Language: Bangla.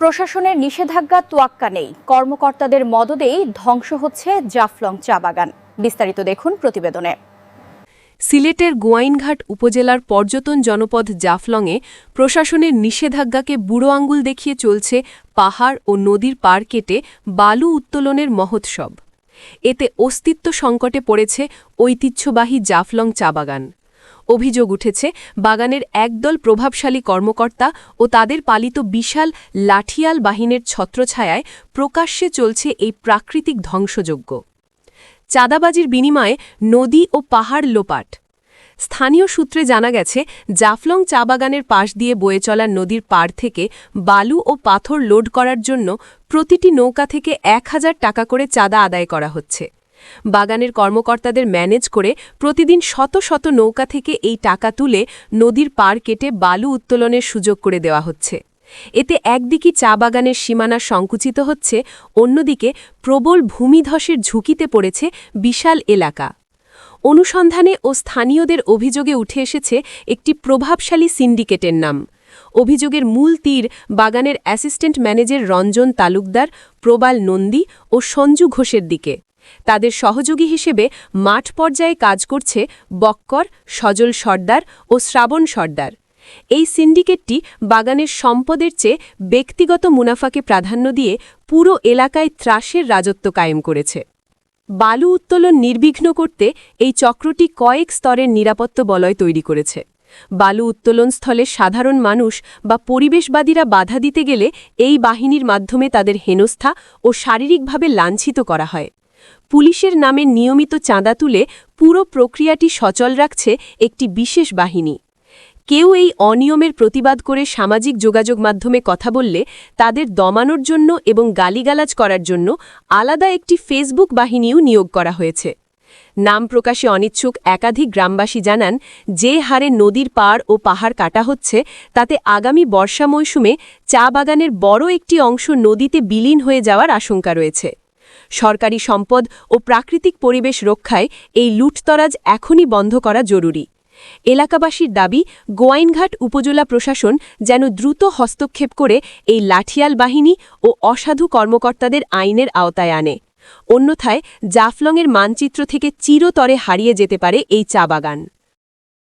প্রশাসনের নিষেধাজ্ঞা তোয়াক্কা নেই। কর্মকর্তাদের মদদেই ধ্বংস হচ্ছে জাফলং চা বাগান। বিস্তারিত দেখুন প্রতিবেদনে। সিলেটের গোয়াইনঘাট উপজেলার পর্যটন জনপদ জাফলংয়ে প্রশাসনের নিষেধাজ্ঞাকে বুড়ো আঙ্গুল দেখিয়ে চলছে পাহাড় ও নদীর পার কেটে বালু উত্তোলনের মহোৎসব। এতে অস্তিত্ব সংকটে পড়েছে ঐতিহ্যবাহী জাফলং চা বাগান। অভিযোগ উঠেছে, বাগানের একদল প্রভাবশালী কর্মকর্তা ও তাদের পালিত বিশাল লাঠিয়াল বাহিনীর ছত্রছায়ায় প্রকাশ্যে চলছে এই প্রাকৃতিক ধ্বংসযজ্ঞ। চাঁদাবাজির বিনিময়ে নদী ও পাহাড় লোপাট। স্থানীয় সূত্রে জানা গেছে, জাফলং চা বাগানের পাশ দিয়ে বয়ে চলা নদীর পাড় থেকে বালু ও পাথর লোড করার জন্য প্রতিটি নৌকা থেকে এক হাজার টাকা করে চাঁদা আদায় করা হচ্ছে। বাগানের কর্মকর্তাদের ম্যানেজ করে প্রতিদিন শত শত নৌকা থেকে এই টাকা তুলে নদীর পার কেটে বালু উত্তোলনের সুযোগ করে দেওয়া হচ্ছে। এতে একদিকে চা বাগানের সীমানা সংকুচিত হচ্ছে, অন্যদিকে প্রবল ভূমিধসের ঝুঁকিতে পড়েছে বিশাল এলাকা। অনুসন্ধানে ও স্থানীয়দের অভিযোগে উঠে এসেছে একটি প্রভাবশালী সিন্ডিকেটের নাম। অভিযোগের মূল তীর বাগানের অ্যাসিস্ট্যান্ট ম্যানেজার রঞ্জন তালুকদার, প্রবাল নন্দী ও সঞ্জু ঘোষের দিকে। তাদের সহযোগী হিসেবে মাঠ পর্যায়ে কাজ করছে বক্কর, সজল সর্দার ও শ্রাবণ সর্দার। এই সিন্ডিকেটটি বাগানের সম্পদের চেয়ে ব্যক্তিগত মুনাফাকে প্রাধান্য দিয়ে পুরো এলাকায় ত্রাসের রাজত্ব কায়েম করেছে। বালু উত্তোলন নির্বিঘ্ন করতে এই চক্রটি কয়েক স্তরের নিরাপত্তা বলয় তৈরি করেছে। বালু উত্তোলন স্থলে সাধারণ মানুষ বা পরিবেশবাদীরা বাধা দিতে গেলে এই বাহিনীর মাধ্যমে তাদের হেনস্থা ও শারীরিকভাবে লাঞ্ছিত করা হয়। পুলিশের নামে নিয়মিত চাঁদা তুলে পুরো প্রক্রিয়াটি সচল রাখছে একটি বিশেষ বাহিনী। কেউ এই অনিয়মের প্রতিবাদ করে সামাজিক যোগাযোগ মাধ্যমে কথা বললে তাদের দমানোর জন্য এবং গালিগালাজ করার জন্য আলাদা একটি ফেসবুক বাহিনীও নিয়োগ করা হয়েছে। নাম প্রকাশে অনিচ্ছুক একাধিক গ্রামবাসী জানান, যে হারে নদীর পাড় ও পাহাড় কাটা হচ্ছে, তাতে আগামী বর্ষা মৌসুমে চা বাগানের বড় একটি অংশ নদীতে বিলীন হয়ে যাওয়ার আশঙ্কা রয়েছে। সরকারি সম্পদ ও প্রাকৃতিক পরিবেশ রক্ষায় এই লুটতরাজ এখনই বন্ধ করা জরুরি। এলাকাবাসীর দাবি, গোয়াইনঘাট উপজেলা প্রশাসন যেন দ্রুত হস্তক্ষেপ করে এই লাঠিয়াল বাহিনী ও অসাধু কর্মকর্তাদের আইনের আওতায় আনে। অন্যথায় জাফলংয়ের মানচিত্র থেকে চিরতরে হারিয়ে যেতে পারে এই চা বাগান।